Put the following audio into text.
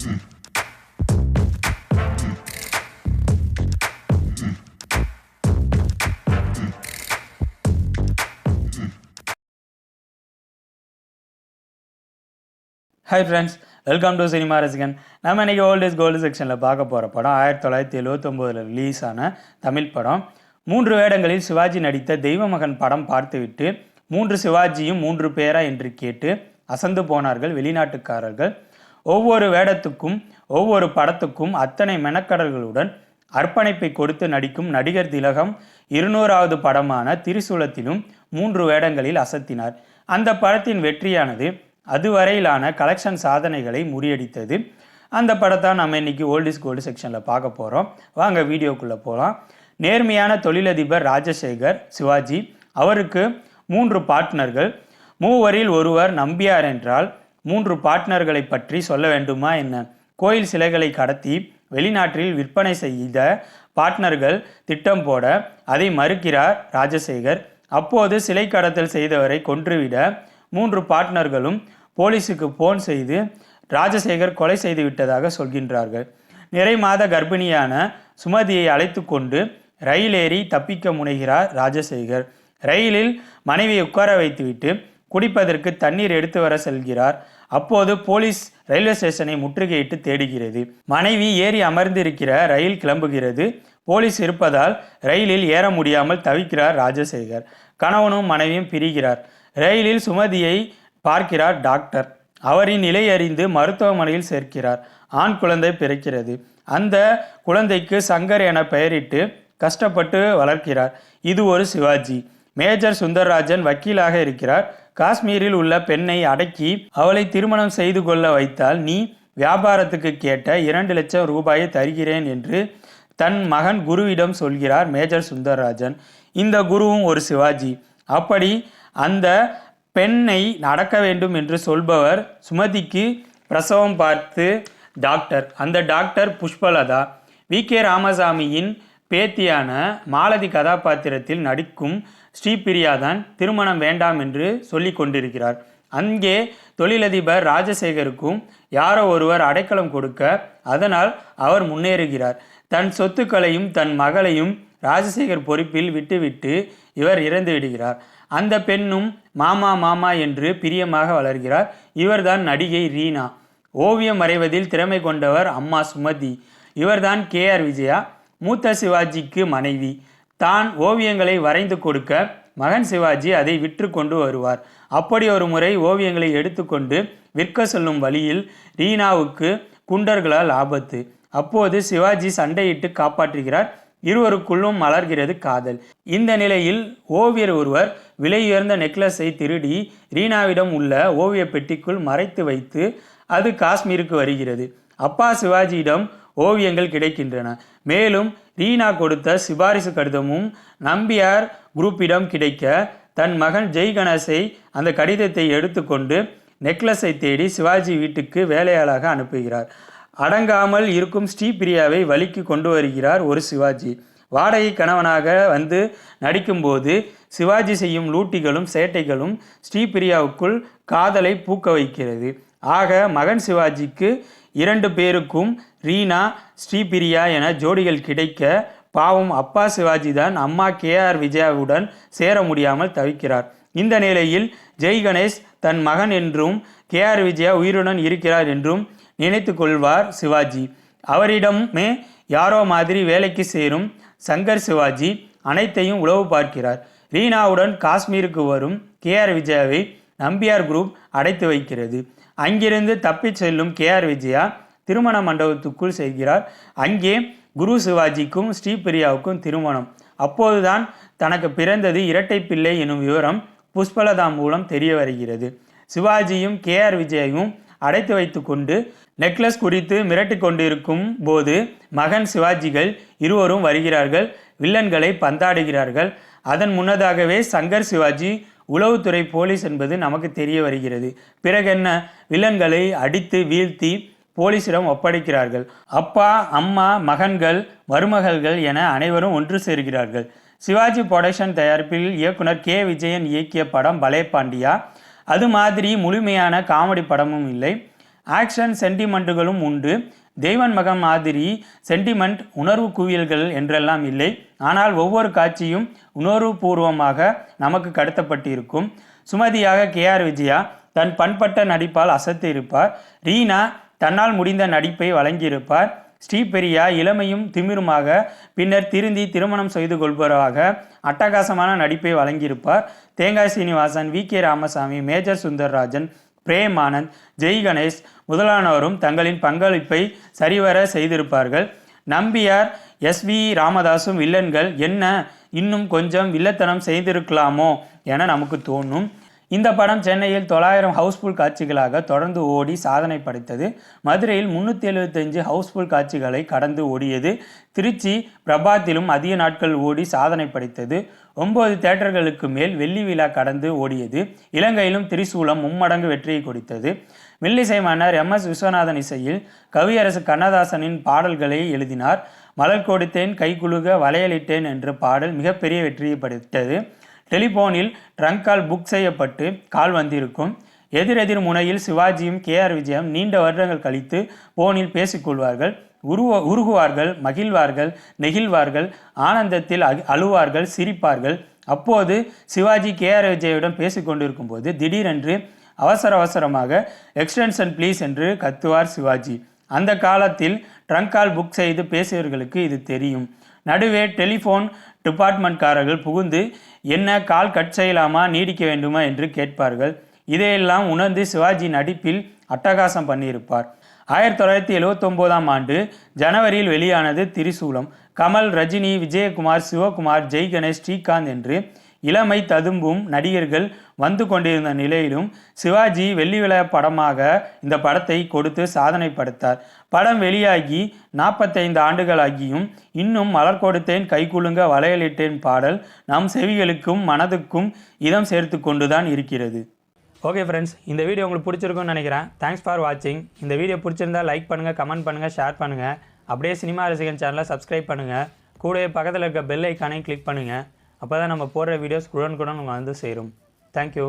Hi friends welcome to cinema ரசிகன் நம்ம இன்னைக்கு ஓல்ட் இஸ் கோல்டு செக்ஷனில் பார்க்க போகிற படம் ஆயிரத்தி தொள்ளாயிரத்தி எழுவத்தொம்போதில் ரிலீஸ் ஆன தமிழ் படம். மூன்று வேடங்களில் சிவாஜி நடித்த தெய்வமகன் படம் பார்த்துவிட்டு மூன்று சிவாஜியும் மூன்று பேரா என்று கேட்டு அசந்து போனார்கள் வெளிநாட்டுக்காரர்கள். ஒவ்வொரு வேடத்துக்கும் ஒவ்வொரு படத்துக்கும் அத்தனை மெனக்கடல்களுடன் அர்ப்பணிப்பை கொடுத்து நடிக்கும் நடிகர் திலகம் இருநூறாவது படமான திரிசூலத்திலும் மூன்று வேடங்களில் அசத்தினார். அந்த படத்தின் வெற்றியானது அதுவரையிலான கலெக்ஷன் சாதனைகளை முறியடித்தது. அந்த படத்தை நம்ம இன்னைக்கு ஓல்டிஸ் கோல்டு செக்ஷனில் பார்க்க போகிறோம் வாங்க வீடியோக்குள்ளே போகலாம் நேர்மையான தொழிலதிபர் ராஜசேகர் சிவாஜி அவருக்கு மூன்று பார்ட்னர்கள் மூவரில் ஒருவர் நம்பியார் என்றால் மூன்று பார்ட்னர்களை பற்றி சொல்ல வேண்டுமா என்ன? கோயில் சிலைகளை கடத்தி வெளிநாட்டில் விற்பனை செய்த பார்ட்னர்கள் திட்டம் போட அதை மறுக்கிறார் ராஜசேகர். அப்போது சிலை கடத்தல் செய்தவரை கொன்றுவிட மூன்று பார்ட்னர்களும் போலீஸுக்கு போன் செய்து ராஜசேகர் கொலை செய்து விட்டதாக சொல்கின்றார்கள். நிறை மாத கர்ப்பிணியான சுமதியை அழைத்து கொண்டு ரயில் ஏறி தப்பிக்க முனைகிறார் ராஜசேகர். ரயிலில் மனைவியை உட்கார வைத்துவிட்டு குடிப்பதற்கு தண்ணீர் எடுத்து வர செல்கிறார். அப்போது போலீஸ் ரயில்வே ஸ்டேஷனை முற்றுகையிட்டு தேடுகிறது. மனைவி ஏறி அமர்ந்திருக்கிற ரயில் கிளம்புகிறது. போலீஸ் இருப்பதால் ரயிலில் ஏற முடியாமல் தவிக்கிறார் ராஜசேகர். கணவனும் மனைவியும் பிரிகிறார். ரயிலில் சுமதியை பார்க்கிறார் டாக்டர். அவரின் நிலை அறிந்து மருத்துவமனையில் சேர்க்கிறார். ஆண் குழந்தை பிறக்கிறது. அந்த குழந்தைக்கு சங்கர் என பெயரிட்டு கஷ்டப்பட்டு வளர்க்கிறார். இது ஒரு சிவாஜி. மேஜர் சுந்தரராஜன் வக்கீலாக இருக்கிறார். காஷ்மீரில் உள்ள பெண்ணை அடக்கி அவளை திருமணம் செய்து கொள்ள வைத்தால் நீ வியாபாரத்துக்கு கேட்ட இரண்டு லட்சம் ரூபாயை தருகிறேன் என்று தன் மகன் குருவிடம் சொல்கிறார் மேஜர் சுந்தரராஜன். இந்த குருவும் ஒரு சிவாஜி. அப்படி அந்த பெண்ணை நடக்க வேண்டும் என்று சொல்பவர் சுமதிக்கு பிரசவம் பார்த்து டாக்டர். அந்த டாக்டர் புஷ்பலதா. வி கே ராமசாமியின் பேத்தியான மாலதி கதாபாத்திரத்தில் நடிக்கும் ஸ்ரீபிரியா தான் திருமணம் வேண்டாம் என்று சொல்லி கொண்டிருக்கிறார். அங்கே தொழிலதிபர் ராஜசேகருக்கும் யாரோ ஒருவர் அடைக்கலம் கொடுக்க அதனால் அவர் முன்னேறுகிறார். தன் சொத்துக்களையும் தன் மகளையும் ராஜசேகர் பொறுப்பில் விட்டுவிட்டு இவர் இறந்து விடுகிறார். அந்த பெண்ணும் மாமா மாமா என்று பிரியமாக வளர்கிறார். இவர்தான் நடிகை ரீனா. ஓவியம் வரைவதில் திறமை கொண்டவர் அம்மா சுமதி. இவர்தான் கே ஆர் விஜயா. மூத்த சிவாஜிக்கு மனைவி. தான் ஓவியங்களை வரைந்து கொடுக்க மகன் சிவாஜி அதை விற்று கொண்டு வருவார். அப்படி ஒரு முறை ஓவியங்களை எடுத்துக்கொண்டு விற்க செல்லும் வழியில் ரீனாவுக்கு குண்டர்களால் ஆபத்து. அப்போது சிவாஜி சண்டையிட்டு காப்பாற்றுகிறார். இருவருக்குள்ளும் மலர்கிறது காதல். இந்த நிலையில் ஓவியர் ஒருவர் விலையுயர்ந்த நெக்லஸை திருடி ரீனாவிடம் உள்ள ஓவிய பெட்டிக்குள் மறைத்து வைத்து அது காஷ்மீருக்கு வருகிறது. அப்பா சிவாஜியிடம் ஓவியங்கள் கிடைக்கின்றன. மேலும் ரீனா கொடுத்த சிபாரிசு கடிதமும் நம்பியார் குரூப்பிடம் கிடைக்க தன் மகன் ஜெய் கணேசை அந்த கடிதத்தை எடுத்துக்கொண்டு நெக்லஸை தேடி சிவாஜி வீட்டுக்கு வேலையாளாக அனுப்புகிறார். அடங்காமல் இருக்கும் ஸ்ரீபிரியாவை வழிக்கு கொண்டு வருகிறார் ஒரு சிவாஜி. வாடகை கணவனாக வந்து நடிக்கும்போது சிவாஜி செய்யும் லூட்டிகளும் சேட்டைகளும் ஸ்ரீபிரியாவுக்குள் காதலை பூக்க வைக்கிறது. ஆக மகன் சிவாஜிக்கு இரண்டு பேருக்கும் ரீனா ஸ்ரீபிரியா என ஜோடிகள் கிடைக்க பாவம் அப்பா சிவாஜி தான் அம்மா கே ஆர் விஜயாவுடன் சேர முடியாமல் தவிக்கிறார். இந்த நிலையில் ஜெய் கணேஷ் தன் மகன் என்றும் கே ஆர் விஜயா உயிருடன் இருக்கிறார் என்றும் நினைத்து கொள்வார் சிவாஜி. அவரிடமே யாரோ மாதிரி வேலைக்கு சேரும் சங்கர் சிவாஜி அனைத்தையும் உளவு பார்க்கிறார். ரீனாவுடன் காஷ்மீருக்கு வரும் கே ஆர் விஜயாவை நம்பியார் குரூப் அடைத்து வைக்கிறது. அங்கிருந்து தப்பிச் செல்லும் கே ஆர் விஜயா திருமண மண்டபத்துக்குள் செல்கிறார். அங்கே குரு சிவாஜிக்கும் ஸ்ரீபிரியாவுக்கும் திருமணம். அப்போதுதான் தனக்கு பிறந்தது இரட்டை பிள்ளை எனும் விவரம் புஷ்பலதா மூலம் தெரிய வருகிறது. சிவாஜியும் கே ஆர் விஜயையும் அடைத்து வைத்து கொண்டு நெக்லஸ் குறித்து மிரட்டி கொண்டிருக்கும் போது மகன் சிவாஜிகள் இருவரும் வருகிறார்கள். வில்லன்களை பந்தாடுகிறார்கள். அதன் முன்னதாகவே சங்கர் சிவாஜி உளவுத்துறை போலீஸ் என்பது நமக்கு தெரிய வருகிறது. பிறகென்ன? வில்லன்களை அடித்து வீழ்த்தி போலீசிடம் ஒப்படைக்கிறார்கள். அப்பா அம்மா மகன்கள் மருமகள்கள் என அனைவரும் ஒன்று சேர்கிறார்கள். சிவாஜி புரொடக்ஷன் தயாரிப்பில் இயக்குனர் கே. விஜயன் இயக்கிய படம் பலே பாண்டியா. அது மாதிரி முழுமையான காமெடி படமும் இல்லை. ஆக்ஷன் சென்டிமெண்ட்டுகளும் உண்டு. தெய்வன் மகம் மாதிரி சென்டிமெண்ட் உணர்வு குவியல்கள் என்றெல்லாம் இல்லை. ஆனால் ஒவ்வொரு காட்சியும் உணர்வுபூர்வமாக நமக்கு கடத்தப்பட்டிருக்கும். சுமதியாக கேஆர் விஜயா தன் பண்பட்ட நடிப்பால் அசத்து இருப்பார் ரீனா தன்னால் முடிந்த நடிப்பை வழங்கியிருப்பார். ஸ்ரீபெரியா இளமையும் திமிருமாக பின்னர் திருந்தி திருமணம் செய்து கொள்பவராக அட்டகாசமான நடிப்பை வழங்கியிருப்பார். Thengai Srinivasan V K Ramasamy major Sundarrajan Prem Anand Jai Ganesh முதலானவரும் தங்களின் பங்களிப்பை சரிவர செய்திருப்பார்கள். நம்பியார் எஸ் வி ராமதாசும் வில்லன்கள் என்ன இன்னும் கொஞ்சம் வில்லத்தனம் செய்திருக்கலாமோ என நமக்கு தோணும் இந்த படம் சென்னையில் தொள்ளாயிரம் ஹவுஸ்ஃபுல் காட்சிகளாக தொடர்ந்து ஓடி சாதனை படைத்தது. மதுரையில் முன்னூற்றி எழுபத்தஞ்சு ஹவுஸ்ஃபுல் காட்சிகளை கடந்து ஓடியது. திருச்சி பிரபாத்திலும் அதிக நாட்கள் ஓடி சாதனை படைத்தது. ஒன்பது தேட்டர்களுக்கு மேல் வெள்ளி விழா கடந்து ஓடியது. இலங்கையிலும் திரிசூலம் மும்மடங்கு வெற்றியை கொடுத்தது. மெல்லிசை மன்னர் எம் எஸ் விஸ்வநாதன் இசையில் கவியரசு கண்ணதாசனின் பாடல்களை எழுதினார். மலர் கொடுத்தேன் கைகுலுக வளையலிட்டேன் என்ற பாடல் மிகப்பெரிய வெற்றியை படைத்தது. டெலிபோனில் ட்ரங்க் கால் புக் செய்யப்பட்டு கால் வந்திருக்கும். எதிரெதிர் முனையில் சிவாஜியும் கே ஆர் விஜயம் நீண்ட வருடங்கள் கழித்து போனில் பேசிக்கொள்வார்கள் உருவ உருகுவார்கள் மகிழ்வார்கள் நெகிழ்வார்கள் ஆனந்தத்தில் அழுவார்கள் சிரிப்பார்கள். அப்போது சிவாஜி கே ஆர் விஜயுடன் பேசிக்கொண்டிருக்கும் போது திடீரென்று அவசர அவசரமாக எக்ஸ்டென்ஷன் ப்ளீஸ் என்று கத்துவார் சிவாஜி. அந்த காலத்தில் ட்ரங்க் கால் புக் செய்து பேசியவர்களுக்கு இது தெரியும். நடுவே டெலிஃபோன் டிபார்ட்மெண்ட்காரர்கள் புகுந்து என்ன கால் கட் செய்யலாமா நீடிக்க வேண்டுமா? என்று கேட்பார்கள். இதையெல்லாம் உணர்ந்து சிவாஜி நடிப்பில் அட்டகாசம் பண்ணியிருப்பார். ஆயிரத்தி தொள்ளாயிரத்தி எழுவத்தொம்போதாம் ஆண்டு ஜனவரியில் வெளியானது திரிசூலம். கமல் ரஜினி விஜயகுமார் சிவகுமார் ஜெய் கணேஷ் ஸ்ரீகாந்த் என்று இளமை ததும்பும் நடிகர்கள் வந்து கொண்டிருந்த நிலையிலும் சிவாஜி வெள்ளி விழா படமாக இந்த படத்தை கொடுத்து சாதனை படுத்தார். படம் வெளியாகி நாற்பத்தைந்து ஆண்டுகளாகியும் இன்னும் மலர் கொடுத்தேன் கைக்குலுங்க வளையலிட்டேன் பாடல் நம் செவிகளுக்கும் மனதுக்கும் இதம் சேர்த்து கொண்டுதான் இருக்கிறது. ஓகே ஃப்ரெண்ட்ஸ் இந்த வீடியோ உங்களுக்கு பிடிச்சிருக்கும்னு நினைக்கிறேன். தேங்க்ஸ் ஃபார் வாட்சிங் இந்த வீடியோ பிடிச்சிருந்தா லைக் பண்ணுங்கள் கமெண்ட் பண்ணுங்கள் ஷேர் பண்ணுங்கள் அப்படியே சினிமா ரசிகன் சேனலை சப்ஸ்கிரைப் பண்ணுங்கள் கூடவே பக்கத்தில் இருக்க பெல் ஐக்கானையும் கிளிக் பண்ணுங்கள் அப்போ தான் நம்ம போடுற வீடியோஸ் குடன் குடன் உங்களுக்கு வந்து சேரும். தேங்க்யூ